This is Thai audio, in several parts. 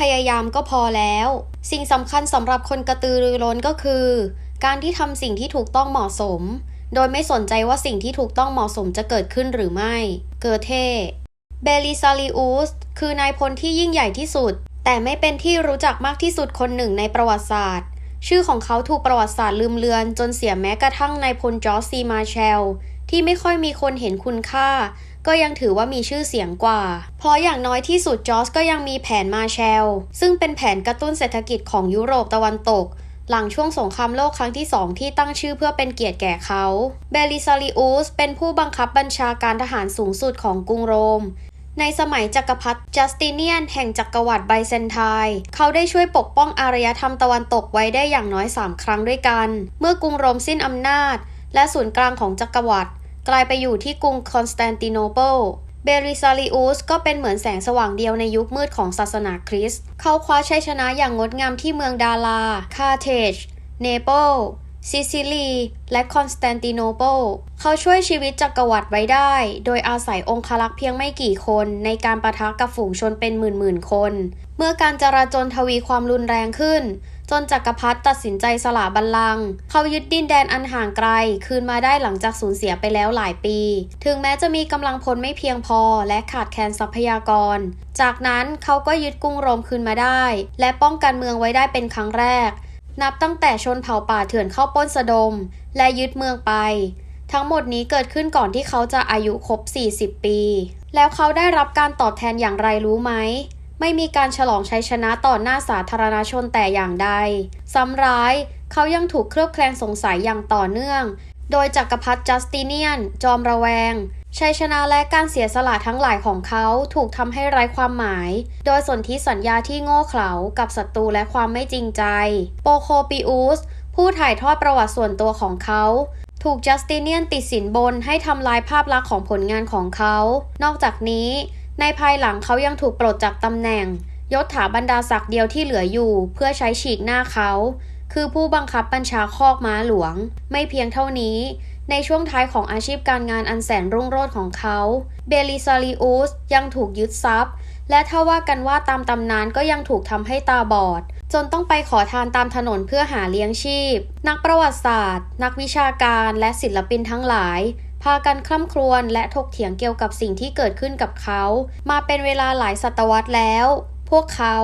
พยายามก็พอแล้ว สิ่งสำคัญสำหรับคนกระตือรือร้นก็คือ การที่ทำสิ่งที่ถูกต้องเหมาะสม โดยไม่สนใจว่าสิ่งที่ถูกต้องเหมาะสมจะเกิดขึ้นหรือไม่ เกอเทเบลิซาลิอุสคือนายพลที่ยิ่งใหญ่ที่สุด แต่ไม่เป็นที่รู้จักมากที่สุดคนหนึ่งในประวัติศาสตร์ ชื่อของเขาถูกประวัติศาสตร์ลืมเลือน จนเสียแม้กระทั่งนายพลจอร์จซีมาแชล ที่ไม่ค่อยมีคนเห็นคุณค่า ก็ยังถือว่ามีชื่อเสียงกว่า เพราะอย่างน้อยที่สุดจอร์จก็ยังมีแผนมาแชล ซึ่งเป็นแผนกระตุ้นเศรษฐกิจของยุโรปตะวันตก หลังช่วงสงครามโลกครั้งที่สองที่ตั้งชื่อเพื่อเป็นเกียรติแก่เขาเบลิซาลิอุสเป็นผู้บังคับบัญชาการทหารสูงสุดของกรุงโรมในสมัยจักรพรรดิจัสติเนียนแห่งจักรวรรดิไบเซนไทน์เขาได้ช่วยปกป้องอารยธรรมตะวันตกไว้ได้อย่างน้อย 3 ครั้งด้วยกัน เมื่อกรุงโรมสิ้นอำนาจ และศูนย์กลางของจักรวรรดิ กลายไปอยู่ที่กรุงคอนสแตนติโนเปิลเบริซาลิอุสก็เป็นเหมือนแสงสว่างเดียวในยุคมืดของศาสนาคริสต์เขาคว้าชัยชนะอย่างงดงามที่เมืองดาลา คาเทจ เนเปิลซิซิลี และคอนสแตนติโนเปิล เขาช่วยชีวิตจักรวรรดิไว้ได้ โดยอาศัยองครักษ์เพียงไม่กี่คนในการประทะกับฝูงชนเป็นหมื่นๆคน เมื่อการจราจรทวีความรุนแรงขึ้น จนจักรพรรดิตัดสินใจสละบัลลังก์เขายึดดินแดนอันห่างไกล คืนมาได้หลังจากสูญเสียไปแล้วหลายปี ถึงแม้จะมีกำลังพลไม่เพียงพอและขาดแคลนทรัพยากร จากนั้นเขาก็ยึดกรุงโรมคืนมาได้ และป้องกันเมืองไว้ได้เป็นครั้งแรก นับตั้งแต่ชนเผ่าป่าเถื่อนเข้าป้นสะดม และยึดเมืองไป ทั้งหมดนี้เกิดขึ้นก่อนที่เขาจะอายุครบ 40 ปี แล้วเขาได้รับการตอบแทนอย่างไรรู้ไหม ไม่มีการฉลองชัยชนะต่อหน้าสาธารณชนแต่อย่างใด ซ้ำร้ายเขายังถูกเคลือบแคลงสงสัยอย่างต่อเนื่อง โดยจักรพรรดิจัสติเนียน จอมระแวง ชัยชนะและการเสียสละทั้งหลายของเขาถูกทำให้ไร้ความหมาย โดยสนธิสัญญาที่โง่เขลากับศัตรูและความไม่จริงใจ โปโคปิอุสผู้ถ่ายทอดประวัติส่วนตัวของเขาถูกจัสติเนียนติดสินบนให้ทำลายภาพลักษณ์ของผลงานของเขา นอกจากนี้ ในภายหลังเขายังถูกปลดจากตำแหน่ง ยศถาบรรดาศักดิ์เดียวที่เหลืออยู่ เพื่อใช้ฉีกหน้าเขา คือผู้บังคับบัญชาคอกม้าหลวง ไม่เพียงเท่านี้ ในช่วงท้ายของอาชีพการงานอันแสนรุ่งโรจน์ของเขา เบลิซาลิอุสยังถูกยึดทรัพย์ และถ้าว่ากันว่าตามตำนานก็ยังถูกทำให้ตาบอดจนต้องไปขอทานตามถนนเพื่อหาเลี้ยงชีพ นักประวัติศาสตร์ นักวิชาการและศิลปินทั้งหลาย พากันคล่ำครวญและถกเถียงเกี่ยวกับสิ่งที่เกิดขึ้นกับเขา มาเป็นเวลาหลายศตวรรษแล้ว พวกเขา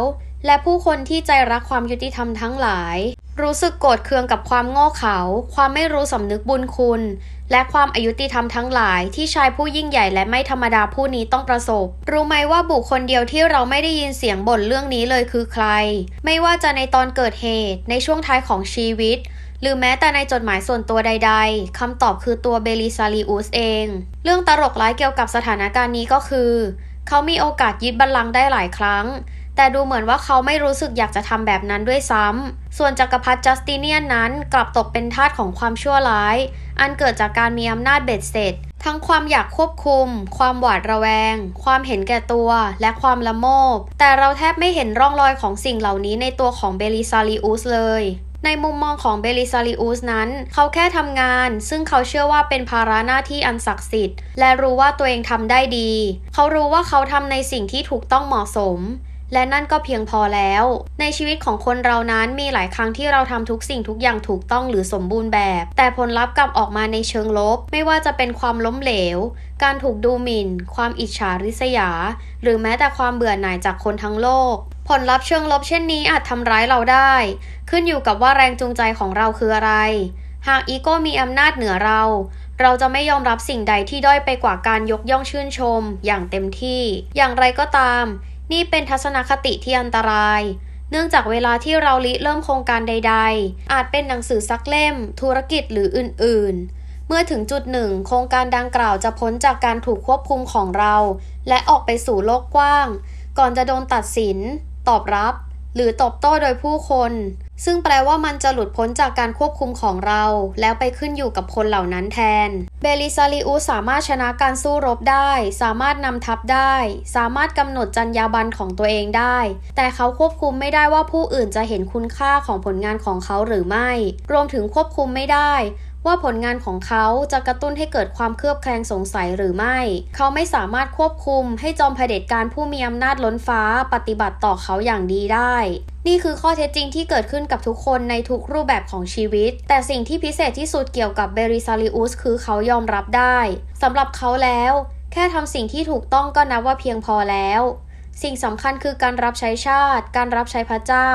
และผู้คนที่ใจรักความยุติธรรมทั้งหลาย รู้สึกโกรธเคืองกับความโง่เขลาความไม่รู้สำนึกบุญคุณ และความอายุติธรรมทั้งหลายที่ชายผู้ยิ่งใหญ่และไม่ธรรมดาผู้นี้ต้องประสบ รู้ไหมว่าบุคคลเดียวที่เราไม่ได้ยินเสียงบ่นเรื่องนี้เลยคือใคร ไม่ว่าจะในตอนเกิดเหตุในช่วงท้ายของชีวิต หรือแม้แต่ในจดหมายส่วนตัวใด ๆคำตอบคือตัวเบลิซาลิอุสเอง เรื่องตลกร้ายเกี่ยวกับสถานการณ์นี้ก็คือ เขามีโอกาสยึดบัลลังก์ได้หลายครั้ง แต่ดูเหมือนว่าเขาไม่รู้สึกอยากจะทำแบบนั้นด้วยซ้ำส่วนจักรพรรดิจัสติเนียนนั้นกลับตกเป็นทาสของความชั่วร้าย อันเกิดจากการมีอำนาจเบ็ดเสร็จ ทั้งความอยากควบคุม ความหวาดระแวง ความเห็นแก่ตัว และความละโมบ แต่เราแทบไม่เห็นร่องรอยของสิ่งเหล่านี้ในตัวของเบลิซาลิอุสเลย ในมุมมองของเบลิซาลิอุสนั้น เขาแค่ทำงาน ซึ่งเขาเชื่อว่าเป็นภาระหน้าที่อันศักดิ์สิทธิ์ และรู้ว่าตัวเองทำได้ดี เขารู้ว่าเขาทำในสิ่งที่ถูกต้องเหมาะสมและนั่นก็เพียงพอแล้ว ในชีวิตของคนเรานั้นมีหลายครั้งที่เราทำทุกสิ่งทุกอย่างถูกต้องหรือสมบูรณ์แบบ แต่ผลลัพธ์กลับออกมาในเชิงลบ ไม่ว่าจะเป็นความล้มเหลว การถูกดูหมิ่น ความอิจฉาริษยา หรือแม้แต่ความเบื่อหน่ายจากคนทั้งโลก ผลลัพธ์เชิงลบเช่นนี้อาจทำร้ายเราได้ ขึ้นอยู่กับว่าแรงจูงใจของเราคืออะไร หากอีโก้มีอำนาจเหนือเรา เราจะไม่ยอมรับสิ่งใดที่ด้อยไปกว่าการยกย่องชื่นชม อย่างเต็มที่ อย่างไรก็ตาม นี่เป็นทัศนคติที่อันตราย เนื่องจากเวลาที่เราริเริ่มโครงการใด ๆ อาจเป็นหนังสือสักเล่ม ธุรกิจหรืออื่น ๆเมื่อถึงจุดหนึ่งโครงการดังกล่าวจะพ้นจากการถูกควบคุมของเรา และออกไปสู่โลกกว้าง ก่อนจะโดนตัดสิน ตอบรับ หรือตอบโต้โดยผู้คน ซึ่งแปลว่ามันจะหลุดพ้นจากการควบคุมของเรา แล้วไปขึ้นอยู่กับคนเหล่านั้นแทน เบลิซาลิอุสสามารถชนะการสู้รบได้ สามารถนำทัพได้ สามารถกำหนดจรรยาบรรณของตัวเองได้ แต่เขาควบคุมไม่ได้ว่าผู้อื่นจะเห็นคุณค่าของผลงานของเขาหรือไม่ รวมถึงควบคุมไม่ได้ ว่าผลงานของเขาจะกระตุ้นให้เกิดความเคลือบแคลงสงสัยหรือไม่ เขาไม่สามารถควบคุมให้จอมเผด็จการผู้มีอำนาจล้นฟ้าปฏิบัติต่อเขาอย่างดีได้ นี่คือข้อเท็จจริงที่เกิดขึ้นกับทุกคนในทุกรูปแบบของชีวิต แต่สิ่งที่พิเศษที่สุดเกี่ยวกับเบริซาริอุสคือเขายอมรับได้สำหรับเขาแล้ว แค่ทำสิ่งที่ถูกต้องก็นับว่าเพียงพอแล้ว สิ่งสำคัญคือการรับใช้ชาติ การรับใช้พระเจ้า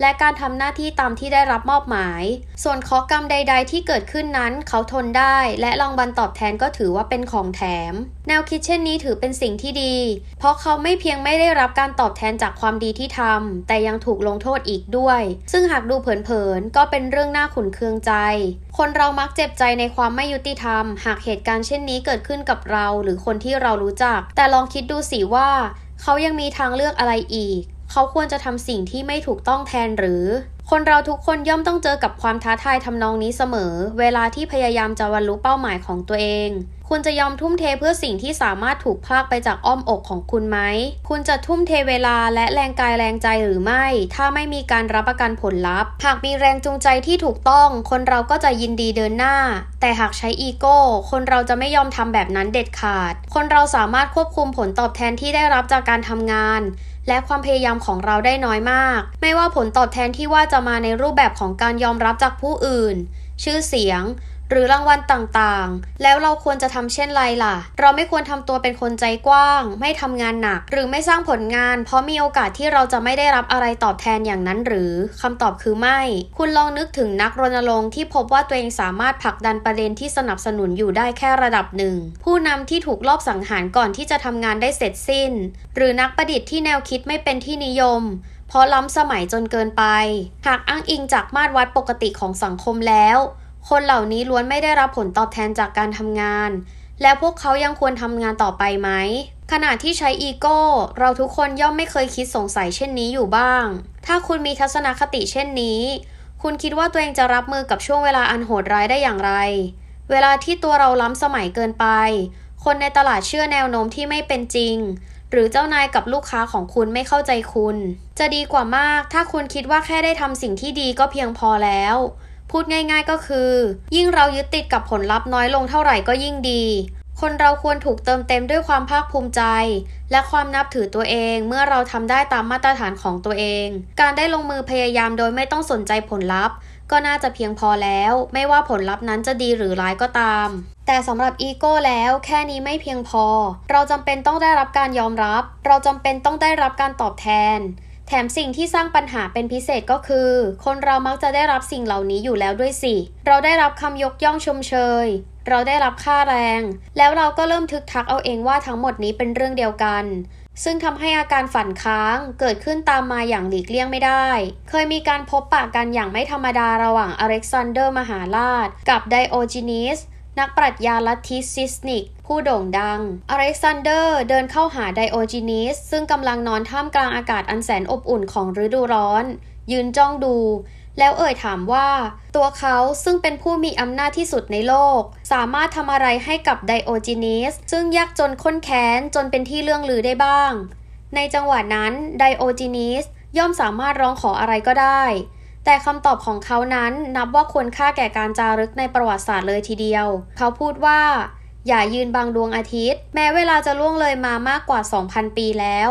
และการทำหน้าที่ตามที่ได้รับมอบหมาย ส่วนข้อกรรมใด ๆ ที่เกิดขึ้นนั้นเขาทนได้ และรางวัลตอบแทนก็ถือว่าเป็นของแถม แนวคิดเช่นนี้ถือเป็นสิ่งที่ดี เพราะเขาไม่เพียงไม่ได้รับการตอบแทนจากความดีที่ทำแต่ยังถูกลงโทษอีกด้วย ซึ่งหากดูเผินๆก็เป็นเรื่องน่าขุนเคืองใจ คนเรามักเจ็บใจในความไม่ยุติธรรม หากเหตุการณ์เช่นนี้เกิดขึ้นกับเราหรือคนที่เรารู้จัก แต่ลองคิดดูสิว่า เขายังมีทางเลือกอะไรอีก เขาควรจะทำสิ่งที่ไม่ถูกต้องแทนหรือ คนเราทุกคนย่อมต้องเจอกับความท้าทายทำนองนี้เสมอ เวลาที่พยายามจะบรรลุเป้าหมายของตัวเอง คุณจะยอมทุ่มเทเพื่อสิ่งที่สามารถถูกพากไปจากอ้อมอกของคุณไหม คุณจะทุ่มเทเวลาและแรงกายแรงใจหรือไม่ ถ้าไม่มีการรับประกันผลลัพธ์ หากมีแรงจูงใจที่ถูกต้อง คนเราก็จะยินดีเดินหน้า แต่หากใช้อีโก้ คนเราจะไม่ยอมทำแบบนั้นเด็ดขาด คนเราสามารถควบคุมผลตอบแทนที่ได้รับจากการทำงานและความพยายามของเราได้น้อยมาก ไม่ว่าผลตอบแทนที่ว่าจะมาในรูปแบบของการยอมรับจากผู้อื่น ชื่อเสียง หรือรางวัลต่างๆ แล้วเราควรจะทำเช่นไรล่ะ เราไม่ควรทำตัวเป็นคนใจกว้าง ไม่ทำงานหนัก หรือไม่สร้างผลงาน เพราะมีโอกาสที่เราจะไม่ได้รับอะไรตอบแทนอย่างนั้นหรือคำตอบคือไม่ คุณลองนึกถึงนักรณรงค์ที่พบว่าตัวเองสามารถผลักดันประเด็นที่สนับสนุนอยู่ได้แค่ระดับหนึ่ง ผู้นำที่ถูกลอบสังหารก่อนที่จะทำงานได้เสร็จสิ้น หรือนักประดิษฐ์ที่แนวคิดไม่เป็นที่นิยมเพราะล้ำสมัยจนเกินไป หากอ้างอิงจากมาตรวัดปกติของสังคมแล้ว คนเหล่านี้ล้วนไม่ได้รับผลตอบแทนจากการทำงาน แล้วพวกเขายังควรทำงานต่อไปไหม ขณะที่ใช้อีโก้ เราทุกคนย่อมไม่เคยคิดสงสัยเช่นนี้อยู่บ้าง ถ้าคุณมีทัศนคติเช่นนี้ คุณคิดว่าตัวเองจะรับมือกับช่วงเวลาอันโหดร้ายได้อย่างไร เวลาที่ตัวเราล้ำสมัยเกินไป คนในตลาดเชื่อแนวโน้มที่ไม่เป็นจริงหรือเจ้านายกับลูกค้าของคุณไม่เข้าใจคุณ จะดีกว่ามากถ้าคุณคิดว่าแค่ได้ทำสิ่งที่ดีก็เพียงพอแล้ว พูดง่ายๆก็คือ ยิ่งเรายึดติดกับผลลัพธ์น้อยลงเท่าไหร่ก็ยิ่งดี คนเราควรถูกเติมเต็มด้วยความภาคภูมิใจ และความนับถือตัวเองเมื่อเราทำได้ตามมาตรฐานของตัวเอง การได้ลงมือพยายามโดยไม่ต้องสนใจผลลัพธ์ ก็น่าจะเพียงพอแล้ว ไม่ว่าผลลัพธ์นั้นจะดีหรือร้ายก็ตามแต่สำหรับอีโก้แล้วแค่นี้ไม่เพียงพอ เราจำเป็นต้องได้รับการยอมรับ เราจำเป็นต้องได้รับการตอบแทน แถมสิ่งที่สร้างปัญหาเป็นพิเศษก็คือ คนเรามักจะได้รับสิ่งเหล่านี้อยู่แล้วด้วยสิ เราได้รับคำยกย่องชมเชย เราได้รับค่าแรง แล้วเราก็เริ่มทึกทักเอาเองว่าทั้งหมดนี้เป็นเรื่องเดียวกัน ซึ่งทำให้อาการฝันค้างเกิดขึ้นตามมาอย่างหลีกเลี่ยงไม่ได้ เคยมีการพบปะกันอย่างไม่ธรรมดาระหว่างอเล็กซานเดอร์มหาราช กับไดโอจินีส นักปรัชญาลัทธิซิสนิก ผู้โด่งดัง อเล็กซานเดอร์เดินเข้าหาไดโอจินีสซึ่งกำลังนอนท่ามกลางอากาศอันแสนอบอุ่นของฤดูร้อน ยืนจ้องดู แล้วเอ่ยถามว่า ตัวเขาซึ่งเป็นผู้มีอำนาจที่สุดในโลก สามารถทำอะไรให้กับไดโอจินีสซึ่งยากจนข้นแค้นจนเป็นที่เรื่องลือได้บ้าง ในจังหวะนั้นไดโอจินีสย่อมสามารถร้องขออะไรก็ได้ แต่คำตอบของเขานั้นนับว่าควรค่าแก่การจารึกในประวัติศาสตร์เลยทีเดียว เขาพูดว่า อย่ายืนบังดวงอาทิตย์ แม้เวลาจะล่วงเลยมามากกว่า 2,000 ปีแล้ว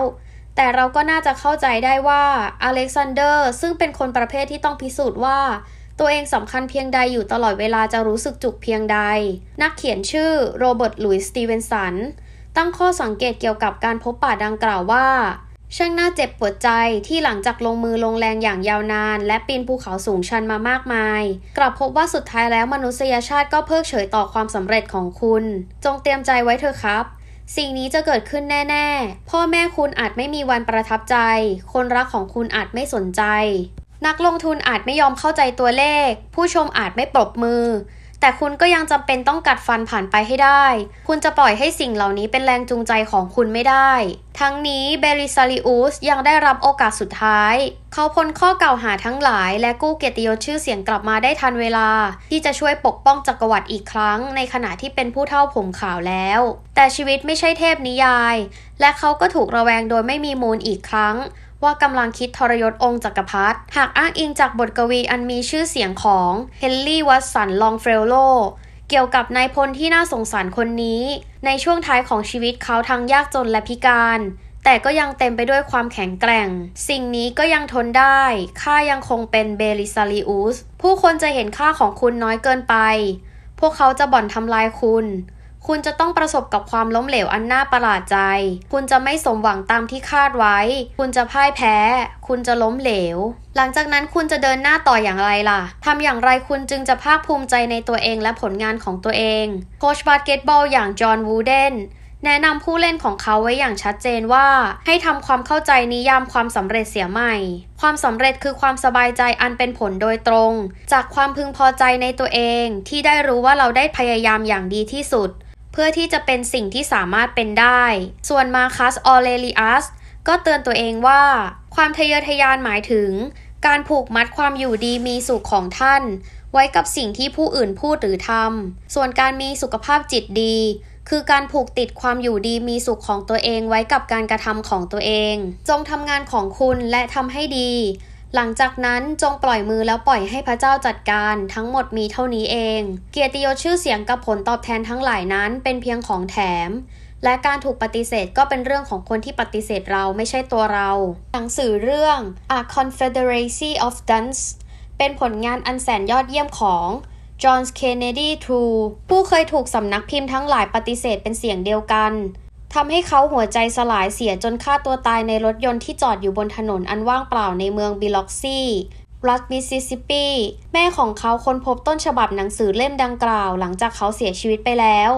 แต่เราก็น่าจะเข้าใจได้ว่าอเล็กซานเดอร์ซึ่งเป็นคนประเภทที่ต้องพิสูจน์ว่า ตัวเองสำคัญเพียงใดอยู่ตลอดเวลาจะรู้สึกจุกเพียงใด นักเขียนชื่อโรเบิร์ตหลุยส์สตีเวนสันตั้งข้อสังเกตเกี่ยวกับการพบป่าดังกล่าวว่า ช่างน่าเจ็บปวดใจที่หลังจากลงมือลงแรงอย่างยาวนาน และปีนภูเขาสูงชันมามากมาย กลับพบว่าสุดท้ายแล้วมนุษยชาติก็เพิกเฉยต่อความสำเร็จของคุณ จงเตรียมใจไว้เถอะครับ สิ่งนี้จะเกิดขึ้นแน่ ๆ พ่อแม่คุณอาจไม่มีวันประทับใจ คนรักของคุณอาจไม่สนใจ นักลงทุนอาจไม่ยอมเข้าใจตัวเลข ผู้ชมอาจไม่ปรบมือ แต่คุณก็ยังจำเป็นต้องกัดฟันผ่านไปให้ได้ คุณจะปล่อยให้สิ่งเหล่านี้เป็นแรงจูงใจของคุณไม่ได้ ทั้งนี้เบริซาริอุสยังได้รับโอกาสสุดท้าย เขาพ้นข้อกล่าวหาทั้งหลาย และกู้เกียรติยศชื่อเสียงกลับมาได้ทันเวลา ที่จะช่วยปกป้องจักรวรรดิอีกครั้ง ในขณะที่เป็นผู้เท่าผมขาวแล้ว แต่ชีวิตไม่ใช่เทพนิยาย และเขาก็ถูกระแวงโดยไม่มีมูลอีกครั้ง ว่ากำลังคิดทรยศองค์จักรพรรดิหากอ้างอิงจากบทกวีอันมีชื่อเสียงของเฮนรี่วัตสันลองเฟรโลเกี่ยวกับนายพลที่น่าสงสารคนนี้ ในช่วงท้ายของชีวิตเขาทั้งยากจนและพิการ แต่ก็ยังเต็มไปด้วยความแข็งแกร่ง สิ่งนี้ก็ยังทนได้ ข้ายังคงเป็นเบลิซาริอุสผู้คนจะเห็นค่าของคุณน้อยเกินไป พวกเขาจะบ่อนทำลายคุณ คุณจะต้องประสบกับความล้มเหลวอันน่าประหลาดใจ คุณจะไม่สมหวังตามที่คาดไว้ คุณจะพ่ายแพ้ คุณจะล้มเหลว หลังจากนั้นคุณจะเดินหน้าต่ออย่างไรล่ะ ทำอย่างไรคุณจึงจะภาคภูมิใจในตัวเองและผลงานของตัวเอง โค้ชบาสเกตบอลอย่างจอห์นวูเดนแนะนำผู้เล่นของเขาไว้อย่างชัดเจนว่า ให้ทำความเข้าใจนิยามความสำเร็จเสียใหม่ ความสำเร็จคือความสบายใจอันเป็นผลโดยตรง จากความพึงพอใจในตัวเอง ที่ได้รู้ว่าเราได้พยายามอย่างดีที่สุด เพื่อที่จะเป็นสิ่งที่สามารถเป็นได้ ส่วนมาคัสออเรลิอัสก็เตือนตัวเองว่า ความทะเยอทะยานหมายถึง การผูกมัดความอยู่ดีมีสุขของท่าน ไว้กับสิ่งที่ผู้อื่นพูดหรือทำส่วนการมีสุขภาพจิตดี คือการผูกติดความอยู่ดีมีสุขของตัวเองไว้กับการกระทำของตัวเอง จงทำงานของคุณและทำให้ดี หลังจากนั้นจงปล่อยมือแล้วปล่อยให้พระเจ้าจัดการทั้งหมดมีเท่านี้เอง เกียรติยศชื่อเสียงกับผลตอบแทนทั้งหลายนั้นเป็นเพียงของแถม และการถูกปฏิเสธก็เป็นเรื่องของคนที่ปฏิเสธเราไม่ใช่ตัวเรา หนังสือเรื่อง A Confederacy of Duns เป็นผลงานอันแสนยอดเยี่ยมของ John Kennedy True ผู้เคยถูกสำนักพิมพ์ทั้งหลายปฏิเสธเป็นเสียงเดียวกัน ทำให้เขาหัวใจสลายเสียจนฆ่าตัวตายในรถยนต์ที่จอดอยู่บนถนนอันว่างเปล่าในเมืองบิล็อกซีรัฐมิสซิสซิปปี แม่ของเขาค้นพบต้นฉบับหนังสือเล่มดังกล่าว หลังจากเขาเสียชีวิตไปแล้ว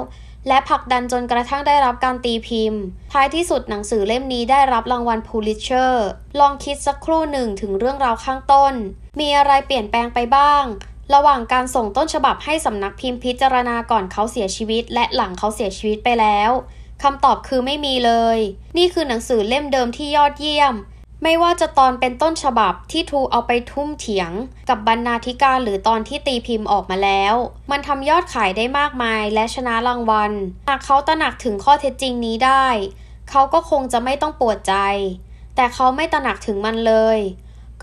และผลักดันจนกระทั่งได้รับการตีพิมพ์ ท้ายที่สุดหนังสือเล่มนี้ได้รับรางวัลพูลิเชอร์ ลองคิดสักครู่หนึ่งถึงเรื่องราวข้างต้น มีอะไรเปลี่ยนแปลงไปบ้าง ระหว่างการส่งต้นฉบับให้สำนักพิมพ์พิจารณาก่อนเขาเสียชีวิต และหลังเขาเสียชีวิตไปแล้ว คำตอบคือไม่มีเลย นี่คือหนังสือเล่มเดิมที่ยอดเยี่ยม ไม่ว่าจะตอนเป็นต้นฉบับที่ทูเอาไปทุ่มเถียง กับบรรณาธิการหรือตอนที่ตีพิมพ์ออกมาแล้ว มันทำยอดขายได้มากมายและชนะรางวัล หากเขาตระหนักถึงข้อเท็จจริงนี้ได้ เขาก็คงจะไม่ต้องปวดใจ แต่เขาไม่ตระหนักถึงมันเลย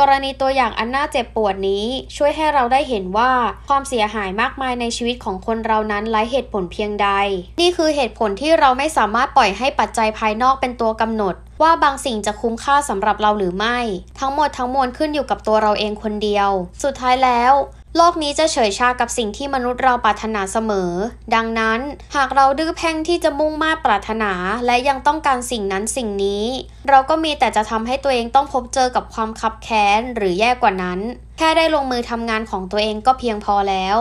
กรณีตัวอย่างอันน่าเจ็บปวดนี้ช่วยให้เราได้เห็นว่าความเสียหายมากมายในชีวิตของคนเรานั้นไร้เหตุผลเพียงใด นี่คือเหตุผลที่เราไม่สามารถปล่อยให้ปัจจัยภายนอกเป็นตัวกำหนด ว่าบางสิ่งจะคุ้มค่าสำหรับเราหรือไม่ ทั้งหมดทั้งมวลขึ้นอยู่กับตัวเราเองคนเดียว สุดท้ายแล้ว โลกนี้จะเฉยชากับสิ่งที่มนุษย์เราปรารถนาเสมอ ดังนั้นหากเราดื้อแพ่งที่จะมุ่งมา่ปรารถนา และยังต้องการสิ่งนั้นสิ่งนี้ เราก็มีแต่จะทำให้ตัวเองต้องพบเจอกับความคับแค้นหรือแย่กว่านั้น แค่ได้ลงมือทำงานของตัวเองก็เพียงพอแล้ว